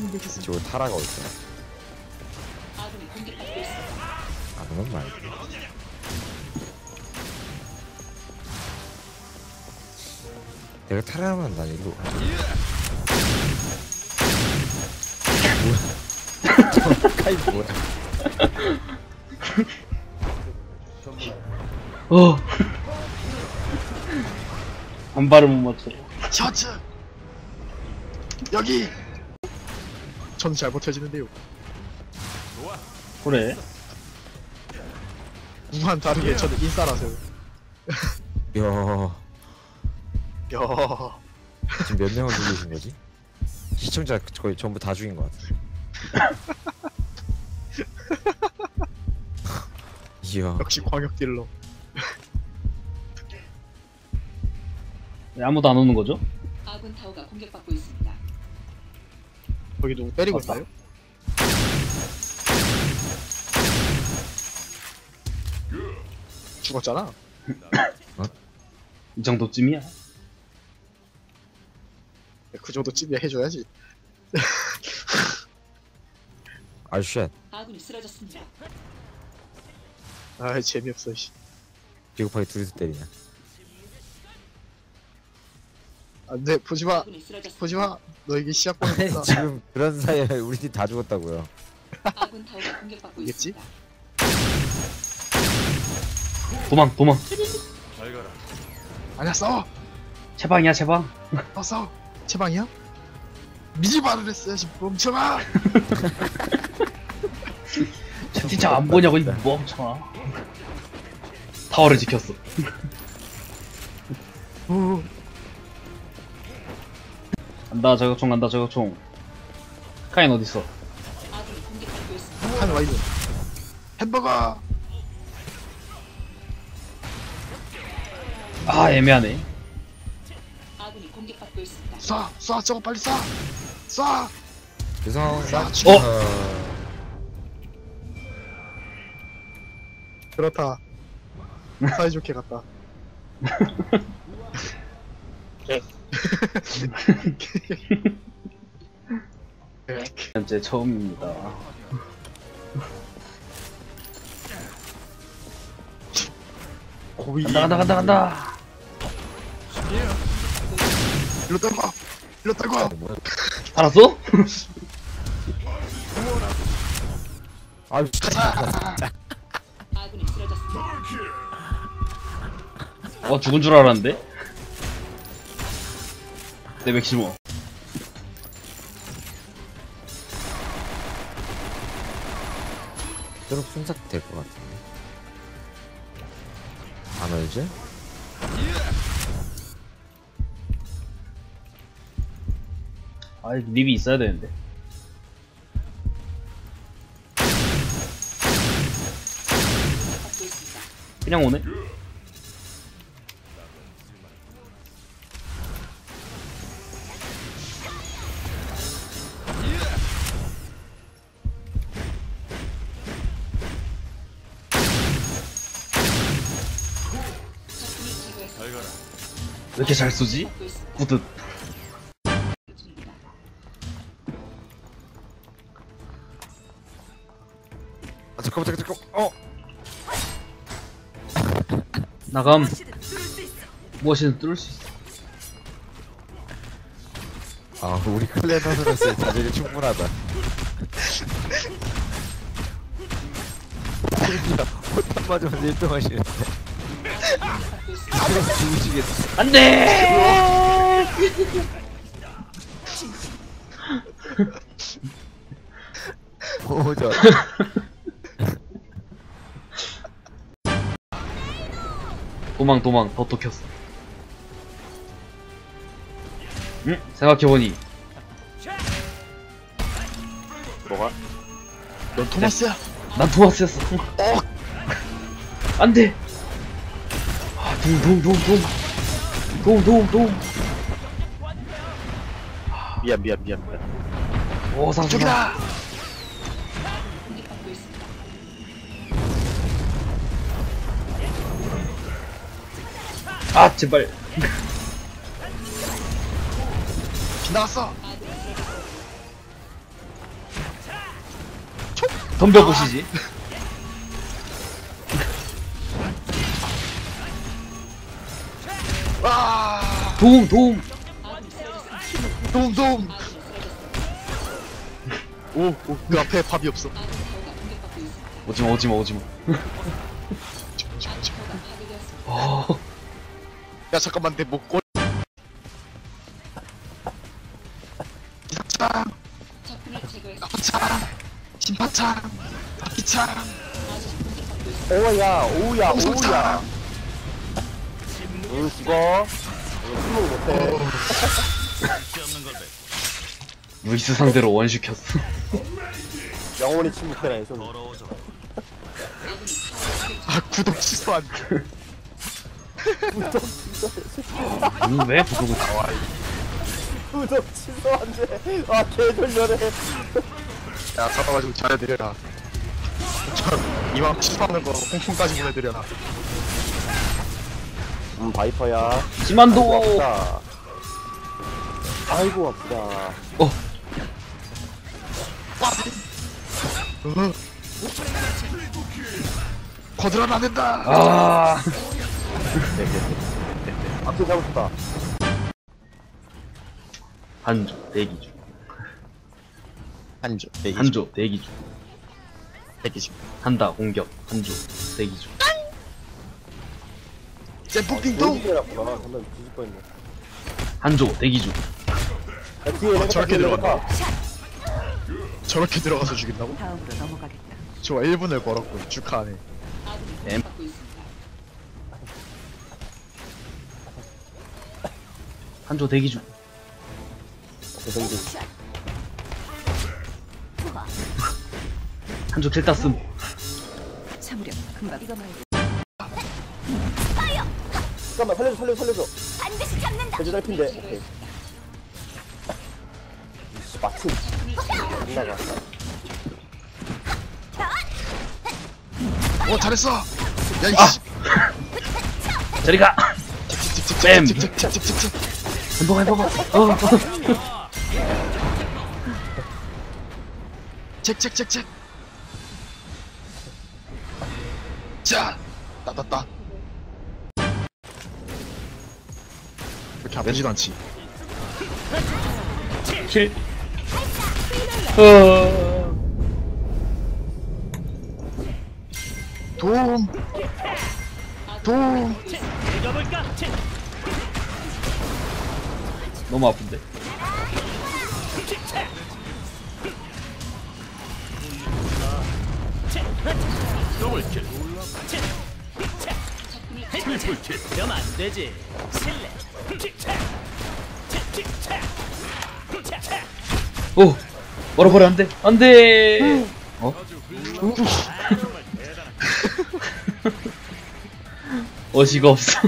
되겠어. 저거 타라가 어딨어? 아 그건 말고. 내가 타라면 난 일로. 뭐야? 카이 뭐야? 어. 한 발을 못 맞춰. 셔츠 여기. 전 잘 버텨지는데요. 그래. 무한 다르게 저는 인싸라서요. 야 야. 지금 몇 명을 죽이신 거지? 시청자 거의 전부 다 죽인 것 같아. 이야. 역시 광역 딜러. 왜 아무도 안 오는 거죠? 아군 타워가 공격받고 있습니다. 거기 누구 때리고 맞다. 있나요? 죽었잖아. 이 정도쯤이야. 그 정도 쯤이야 해줘야지. 아 쉣. 아군이 쓰러졌습니다. 아 재미없어. 씨. 비겁하게 둘이서 때리냐? 안돼 보지 마. 아군이 쓰러졌습니다. 보지 마. 너에게 시작 아니, 보냈다. 지금 그런 사이에 우리 팀 다 죽었다고요. 아군 타워가 공격받고? 있습니다. 도망, 도망. 아니야 싸워. 채방이야, 채방. 어 싸워. 제방이야? 미리 말을 했어야지 멈춰봐. 진짜 안 보냐고, 이 멍청아. 타워를 지켰어. 오. 간다, 저격총 간다, 저격총. 카인 어딨어? 한 와이드. 햄버거. 아, 애매하네. 아군이 공격받고 있습니다. 쏴, 쏴, 저거 빨리 쏴. 쏴. 죄송합니다. 쏴, 죽여. 어? 그렇다. 사이좋게 갔다. 현재 처음입니다. 고이. 간다, 간다, 간다. 일로 떨고. 일로. 뭐야? 알았어? 아, 쓰러졌습니다. 어, 죽은 줄 알았는데? 내 맥시모. 저렇게 순삭 될것 같은데. 안 얼지? 아, 립이 있어야 되는데. 그냥 오네? 이렇게 잘 쏘지? 중입니다. 아, 잠깐만, 잠깐만, 잠깐만. 어! 나감. 무엇이든 뚫을 수 있어. 아, 우리 클레너로서의 자질이 충분하다. 진짜 호탄 맞으면서 1등 하시는데. 죽으시겠어. 안 돼! 보자. 도망, 도망. 더 톡혔어. 응? 생각해보니. 뭐가? 넌 토마스야. 난 토마스였어. 안 돼! 아, 도움, 도움. 미안, 미안, 미안, 미안. 오. 저기다. 있습니다. 아, 제발. 비 나왔어. 아군이 쓰러졌습니다. 덤벼보시지. 도움, 도움. 도움 도움. 오그 앞에 밥이 없어. 오지마, 오지마, 오지마. 어, 야 잠깐만 내 목걸이 적군을 제거했습니다. 나파창 심파창 바퀴창 오야 오우야 홍성창 응 죽어 이거 침묵 못해 루이스 상대로 원시켰어. 영원히 침묵해라 이 손. 아 구독 취소 안돼. 음, 왜 구독을 다 구독 취소 안 돼. 아 개돌려래 야 잡아가지고 잘해드려라 저 이왕 취소하는 거 홍콩까지 보내드려라 음 바이퍼야 지만도! 아프다 아이고 아프다 어, 어. 거들어는 안 된다 아. 앞에 잡고 싶다 한조, 대기 중. 한조 대기 한조, 대기 중. 대기 중 한다, 공격. 한조, 대기 중. 한번 뒤질 뻔했네 한조, 대기 중. 야 뒤에 내가 저렇게. 내가 저렇게 들어가서 죽인다고? 다음으로 넘어가겠다. 저 1분을 걸었고 축하하네 있습니다. 한조, 대기 중. 대성기 한조 씀. 참으려 금방 이거 말고 잠깐만 살려줘 살려줘 살려줘. 반드시 잡는다. 제주 달핀데. 오케이. 이씨 마침 나가 오 잘했어. 야 아! 이씨. 저리 가! 뱀. 잼 햄버거, 햄버거. 어, 어. 잭잭잭잭 자 따따따 이렇게 아프지도 않지 킬. 어. 도움 도움 너무 아픈데. 오! 멀어버려, 안 돼! 안 돼! 어? 어시가 없어.